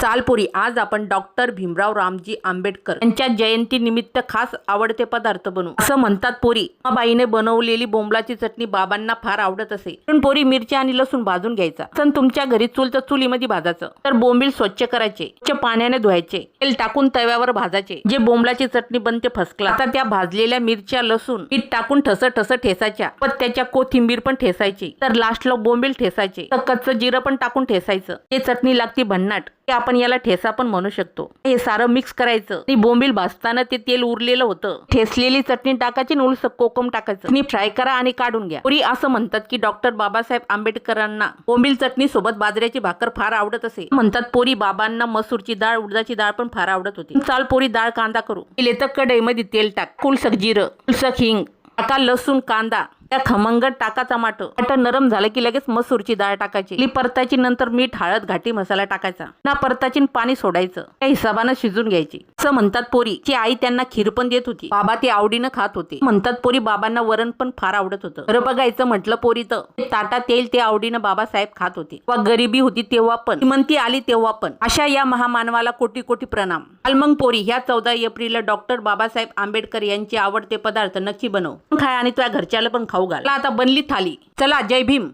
चालपुरी. आज आपण डॉक्टर भीमराव रामजी आंबेडकर यांच्या जयंती निमित्त खास आवडते पदार्थ बनवू. असं म्हणतात पोरी. बाईने बनवलेली बोंबलाची चटणी बाबांना फार आवडत असे. पण पोरी मिरची आणि लसूण भाजून घ्यायचा. सण तुमच्या घरी चूल तर चुलीमध्ये भाजायचं. तर बोंबील स्वच्छ करायचे. स्वच्छ पाण्याने धुवायचे. तेल टाकून तव्यावर भाजायचे. जे बोंबलाची चटणी बनते फसकला. आता त्या भाजलेल्या मिरच्या लसूण पीठ टाकून ठस ठस ठेसायच्या. व त्याच्या कोथिंबीर पण ठेसायची. तर लास्टला बोंबील ठेसायचे. तर कच्चं जिरं पण टाकून ठेसायचं. ते चटणी लागती भन्नाट. ते आपण याला ठेसा पण म्हणू शकतो. हे सारं मिक्स करायचं. आणि बोंबील भाजताना ते तेल उरलेलं होतं. ठेसलेली चटणी टाकायची आणि कोकम टाकायचं. फ्राय करा आणि काढून घ्या. पुरी असं म्हणतात की डॉक्टर बाबासाहेब आंबेडकरांना बोंबील चटणी सोबत बाजऱ्याची भाकर फार आवडत असे. म्हणतात पोरी बाबांना मसूरची डाळ उडदाची डाळ पण फार आवडत होती. चाल पोरी डाळ कांदा करू. केले तर कढईमध्ये तेल टाक. कुलसक जिरं कुलसक हिंग टाका लसूण कांदा. त्या खमंगट टाका टमाटो टमाटर नरम झालं की लगेच मसूरची डाळ टाकायची. परताची नंतर मीठ हळद घाटी मसाला टाकायचा. ना परताची पाणी सोडायचं. त्या हिशोबानं शिजून घ्यायची. असं म्हणतात पोरी ची आई त्यांना खीर पण देत होती. बाबा ते आवडीनं खात होते. म्हणतात पोरी बाबांना वरण पण फार आवडत होतं. खरं बघायचं म्हटलं पोरी तर ताटा तेल ते आवडीनं बाबासाहेब खात होते. वा गरिबी होती तेव्हा पण. श्रीमंती आली तेव्हा पण. अशा या महामानवाला कोटी कोटी प्रणाम अलमंग पोरी ह्या चौदा एप्रिलला डॉक्टर बाबासाहेब आंबेडकर यांचे आवडते पदार्थ नक्की बनव. खाय आणि तुझ्या घरच्याला पण खाऊ. घाल. आता बनली थाली. चला जय भीम.